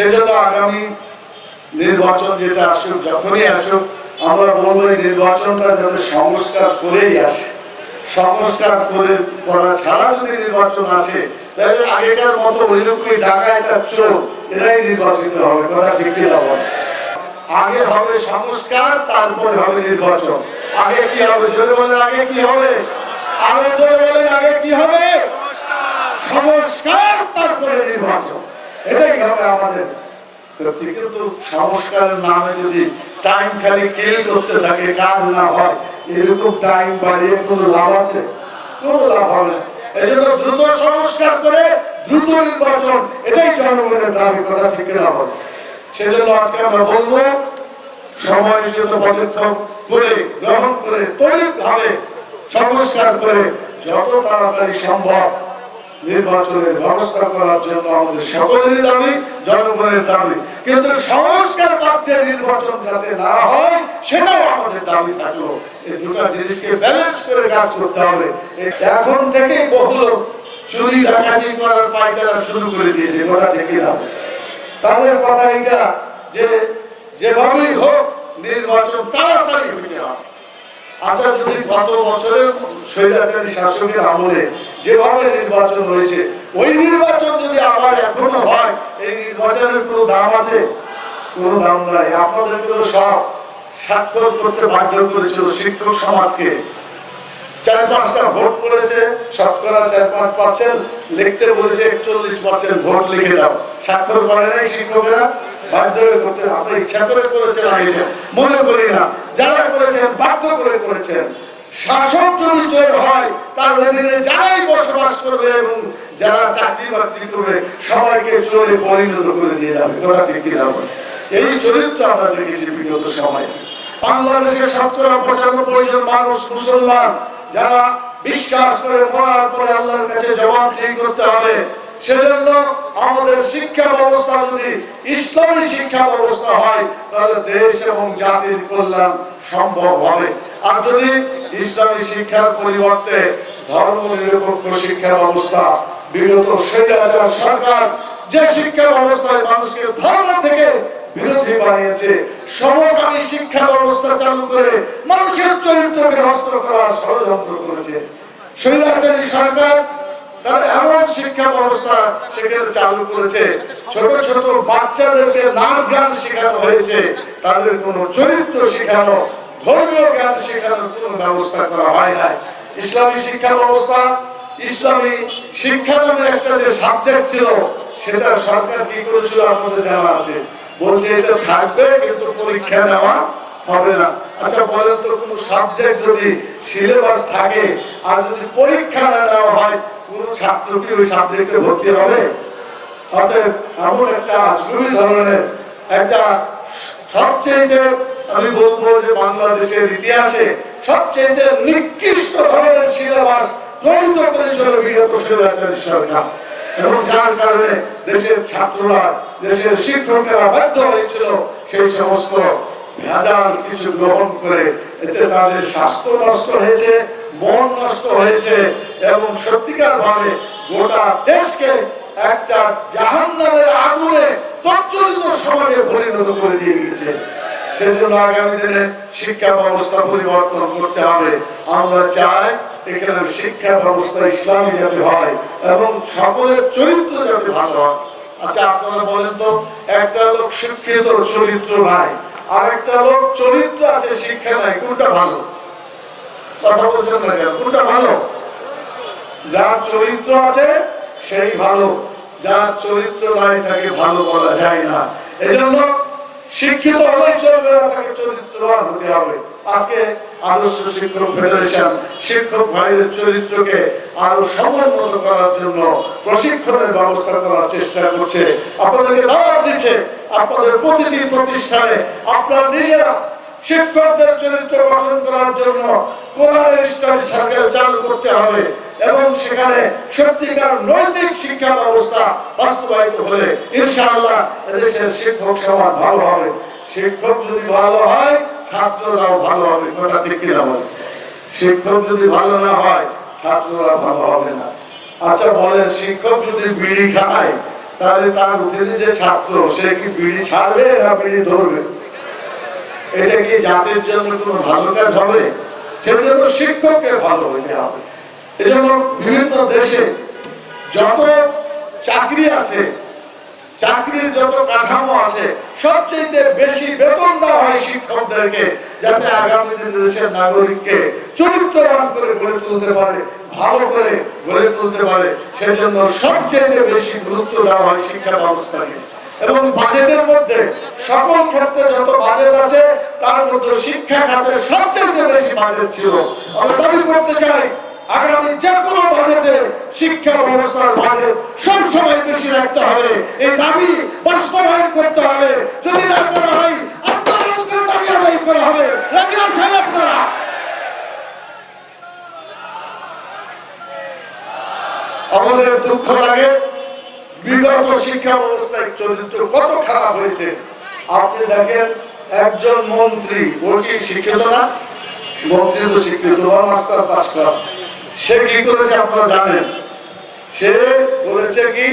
সেজন্য আগামী নির্বাচন যেটা আসুক, যখনই আসুক, আমরা বলব এই নির্বাচনটা যাতে সংস্কার করেই আসে। সংস্কার করে করা ছাড়া যদি নির্বাচন আসে, তাহলে আগেকার মতো ওই রকমই ঢাকায় চোর, এরাই নির্বাচিত হবে, কথা ঠিক কিনা বল? আগে হবে সংস্কার, তারপরে হবে নির্বাচন। আগে কি হবে? জোরে বলেন, আগে কি হবে? আরও জোরে বলেন, আগে কি হবে? সংস্কার, তারপরে নির্বাচন। এটাই হবে আমাদের। নামে যদি টাইম খালি কিল করতে থাকে, কাজ না হয়, এরকম টাইম বাড়িয়ে কোনো লাভ আছে? কোনো লাভ হবে জন্য আজকে আমরা বলব সময় গ্রহণ করে সংস্কার করে, যত তাড়াতাড়ি সম্ভব নির্বাচনের ব্যবস্থা করার জন্য আমাদের সকলেরই দাবি, জনগণের দাবি। কিন্তু সংস্কার বাদ নির্বাচন যাতে না হয়, সেটাও আমাদের দাবি থাকল। এই দুটো জিনিসকে ব্যালেন্স করে কাজ করতে হবে। এখন থেকে বহু লোক চুরি, ডাকাতি করার পায়তারা শুরু করে দিয়েছে কথা ঠিকই না। তাদের কথা এটা যে, যেভাবেই হোক, নির্বাচন তাড়াতাড়ি হইতে হবে। আচ্ছা যদি গত বছরের স্বৈরাচারী শাসকের আমলে যেভাবে নির্বাচন হয়েছে, ওই নির্বাচন যদি আবার এখনও হয়, এই নির্বাচনের কোনো দাম আছে? কোনো দাম নাই। আপনাদেরকে তো সব স্বাক্ষর করতে বাধ্য করেছিল শিক্ষক সমাজকে। চার পাঁচটা ভোট করেছে শতকরা চার পাঁচ পার্সেন্ট। লিখতে বলেছে একচল্লিশ পার্সেন্ট ভোট লিখে দাও। স্বাক্ষর করে নাই শিক্ষকেরা? বাধ্য করতে আপনি ইচ্ছা করে করেছেন আমি মনে করি না। যারা করেছেন, বাধ্য করে করেছেন। শাসক যদি চোর হয়, তার অধীনে যারাই বসবাস করবে এবং যারা চাকরি বাকরি করবে, সবাইকে চোরে পরিণত করে দিয়ে যাবে। কথা ঠিক কিনা? এই চরিত্র আমরা দেখেছি বিগত সময়। বাংলাদেশের শতকরা পঁচানব্বই জন মানুষ মুসলমান। যারা বিশ্বাস করে মরার পরে আল্লাহর কাছে জবাবদিহি করতে হবে। সেজন্য আমাদের শিক্ষা ব্যবস্থা যদি ইসলামী শিক্ষা ব্যবস্থা হয়, তাহলে দেশ এবং জাতির কল্যাণ সম্ভব হবে। আর যদি ইসলামী শিক্ষার পরিবর্তে ধর্ম নিরপেক্ষ শিক্ষা ব্যবস্থা, বিগত স্বৈরাচার সরকার যে শিক্ষা ব্যবস্থায় মানুষকে ধর্ম থেকে বিরোধী বানিয়েছে, সমকামী শিক্ষা ব্যবস্থা চালু করে মানুষের চরিত্রকে নষ্ট করার ষড়যন্ত্র করেছে। স্বৈরাচারী সরকার তারা এমন শিক্ষা ব্যবস্থা সেখানে চালু করেছে। ছোট ছোট বাচ্চাদেরকে নাচ গান শেখানো হয়েছে। তাদের চরিত্র শেখানো, ধর্মীয় জ্ঞান শেখানোর ব্যবস্থা করা হয় নাই। ইসলামী শিক্ষা ব্যবস্থা, ইসলামী শিক্ষা নামে একটা যে সাবজেক্ট ছিল, সেটা সরকার কি করেছিল আপনাদের জানা আছে? বলছে এটা থাকবে, কিন্তু পরীক্ষা নেওয়া হবে না। আচ্ছা বলেন তো কোনো সাবজেক্ট যদি সিলেবাস থাকে, আর যদি পরীক্ষা না নেওয়া হয় কোন ছাত্র কি ওই সাবজেক্টে ভর্তি হবে? অতএব এমন একটা আজগুবি ধরনের একটা সবচেয়ে আমি বলব যে বাংলাদেশের ইতিহাসে সবচেয়ে নিকৃষ্ট ধরনের সিলেবাস প্রণীত করেছিল বিগত স্বৈরাচারী সরকার। এবং যার কারণে দেশের ছাত্ররা, দেশের শিক্ষকেরা বাধ্য হয়েছিল সেই সমস্ত ভেজাল কিছু গ্রহণ করে। এতে তাদের স্বাস্থ্য নষ্ট হয়েছে মন নষ্ট হয়েছে এবং সত্যিকার ভাবে গোটা দেশকে একটা জাহান্নামের আগুনে প্রচলিত সমাজে পরিণত করে দিয়ে গেছে। সেজন্য আগামী দিনে শিক্ষা ব্যবস্থা পরিবর্তন করতে হবে। আমরা চাই এখানে শিক্ষা ব্যবস্থা ইসলামী যাতে হয় এবং সকলের চরিত্র যাতে ভালো হয়। আচ্ছা আপনারা বলেন তো, একটা লোক শিক্ষিত, চরিত্র নাই। আর একটা লোক চরিত্র আছে, শিক্ষা নাই, কোনটা ভালো? কথা বলছেন না কেন? কোনটা ভালো? যার চরিত্র আছে, সেই ভালো। যার চরিত্র নাই, তাকে ভালো বলা যায় না। এজন্য শিক্ষিত হলেই চলবে না, তাকে চরিত্রবান হতে হবে। আজকে আদর্শ শিক্ষক ফেডারেশন শিক্ষক ভাইদের চরিত্রকে আরও সমুন্নত করার জন্য প্রশিক্ষণের ব্যবস্থা করার চেষ্টা করছে। আপনাদেরকে দাওয়াত দিচ্ছে, আপনাদের প্রতিটি প্রতিষ্ঠানে আপনার নিজেরা শিক্ষকদের চরিত্র গঠন করার জন্য কোরআনের স্টাডি সার্কেল চালু করতে হবে এবং সেখানে সত্যিকার নৈতিক শিক্ষা ব্যবস্থা বাস্তবায়িত হলে ইনশাআল্লাহ এদেশের শিক্ষক সমাজ ভালো হবে। শিক্ষক যদি ভালো হয়, ছাত্ররাও ভালো হবে। কথা ঠিক কিনা বলে শিক্ষক যদি ভালো না হয়, ছাত্ররা ভালো হবে না। আচ্ছা বলেন, শিক্ষক যদি বিড়ি খায়, তাহলে তার অধীনে যে ছাত্র, সে কি বিড়ি ছাড়বে না বিড়ি ধরবে? এটা কি জাতির জন্য কোনো ভালো কাজ হবে? সেজন্য শিক্ষককে ভালো হতে হবে। এজন্য বিভিন্ন দেশে যত চাকরি আছে, চাকরির যত কাঠামো আছে সবচেয়ে বেশি বেতন দেওয়া হয় শিক্ষকদেরকে, যাতে আগামী দিনে দেশের নাগরিককে চরিত্রবান করে গড়ে তুলতে পারে, ভালো করে গড়ে তুলতে পারে, সেজন্য সবচেয়ে বেশি গুরুত্ব দেওয়া হয় শিক্ষা ব্যবস্থাকে। এবং বাজেটের মধ্যে সকল ক্ষেত্রে যত বাজেট আছে, তার মধ্যে শিক্ষা খাতে সবচেয়ে বেশি বাজেট ছিল। আমরা দাবি করতে চাই, আগামী যে কোনো বাজেটে শিক্ষা ব্যবস্থার বাজেট সবসময় বেশি রাখতে হবে। এই দাবি বাস্তবায়ন করতে হবে। যদি না করা হয় আন্দোলন দাবি আদায় করা হবে। রাজি আছেন আপনারা? আমাদের দুঃখ লাগে বিগত শিক্ষা ব্যবস্থায় চরিত্র কত খারাপ হয়েছে? আপনি দেখেন, একজন মন্ত্রী, ও কি শিক্ষিত না? মন্ত্রী তো শিক্ষিত বা মাস্টার পাস করা। সে কি করেছে আপনারা জানেন? সে করেছে কি?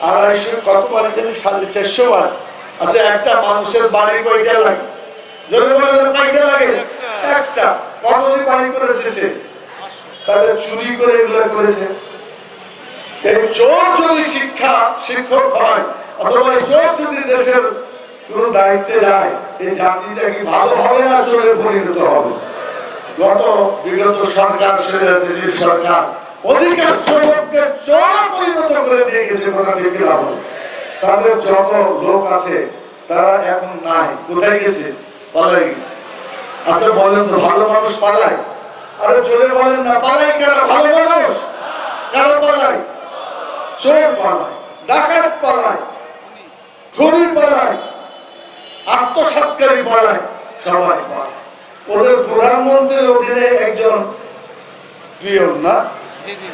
আড়াইশো কত বাড়ি জানি? সাড়ে চারশো বার আচ্ছা একটা মানুষের বাড়ি কয়টা লাগে? যদি বলেন কয়টা লাগে? একটা। কতদিন বাড়ি করেছে সে? তাহলে চুরি করে এগুলো করেছে। এই চোর যদি শিক্ষা, শিক্ষক হয়, অথবা এই চোর যদি দেশের কোন দায়িত্বে যায়, এই জাতিটা কি ভালো হবে না চোরে পরিণত হবে? গত বিগত সরকার স্বৈরাচারী সরকার অধিকাংশ লোককে চোরা পরিণত করে দিয়ে গেছে কথা ঠিক বল? তাদের যত লোক আছে, তারা এখন নাই। কোথায় গেছে? পালাই গেছে। আচ্ছা বলেন তো, ভালো মানুষ পালায়? আরে, জোরে বলেন না পালাই কেন? ভালো মানুষ? কেন পালায়? চোর পালায় ডাকাত পালায় খুনি পালায় আত্মসাৎকারী পালায় সবাই পালায় ওদের প্রধানমন্ত্রীর অধীনে একজন পিয়ন না?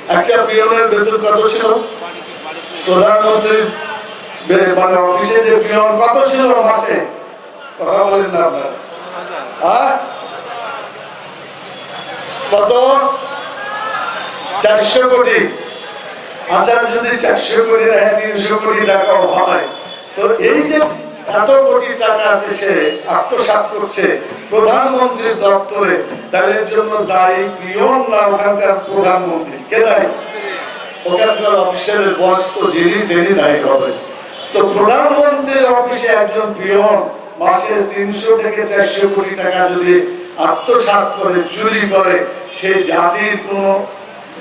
একটা পিয়নের বেতন কত ছিল? প্রধানমন্ত্রীর মানে অফিসে যে পিয়ন কত ছিল মাসে? কথা বলেন না আপনারা? কত? চারশো কোটি। আচ্ছা যদি চারশো কোটি না তিনশো কোটি টাকাও হয়, তো এই যে এত কোটি টাকা দেশে আত্মসাৎ করছে প্রধানমন্ত্রীর দপ্তরে তাদের জন্য দায়ী পিয়ন না ওখানকার প্রধানমন্ত্রী। কে দায়ী? ওখানকার অফিসের বস তো যিনি, তিনি দায়ী হবে তো প্রধানমন্ত্রীর অফিসে একজন পিয়ন মাসে তিনশো থেকে চারশো কোটি টাকা যদি আত্মসাৎ করে, চুরি করে সেই জাতির কোনো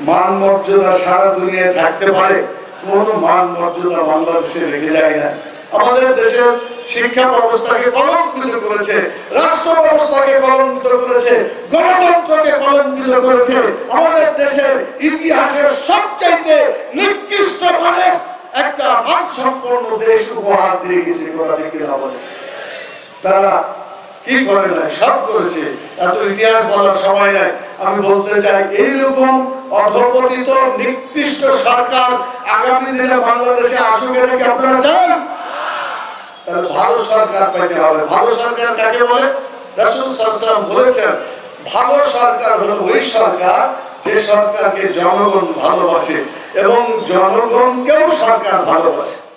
মান মর্যাদা সারা দুনিয়ায় থাকতে পারে, কোন মান মর্যাদা বাংলাদেশে রেখে যায় না। আমাদের দেশের শিক্ষা ব্যবস্থাকে কলঙ্কিত করেছে, রাষ্ট্র ব্যবস্থাকে কলঙ্কিত করেছে, গণতন্ত্রকে কলঙ্কিত করেছে, আমাদের দেশের ইতিহাসের সবচাইতে নিকৃষ্ট মানের একটা মানসম্পন্ন দেশ উপহার দিয়ে গেছে তারা কি করে না সব করেছে। এত ইতিহাস বলার সময় নাই। আমি বলতে চাই, এইরকম অধপতিত নিকৃষ্ট সরকার আগামী দিনে বাংলাদেশে আসুক এটা কি আপনারা চান? তাহলে ভালো সরকার পাইতে হবে। ভালো সরকার কাকে বলে? রাসূল ওয়াসাল্লাম বলেছেন, ভালো সরকার হলো ওই সরকার যে সরকারকে জনগণ ভালোবাসে এবং জনগণকেও সরকার ভালোবাসে।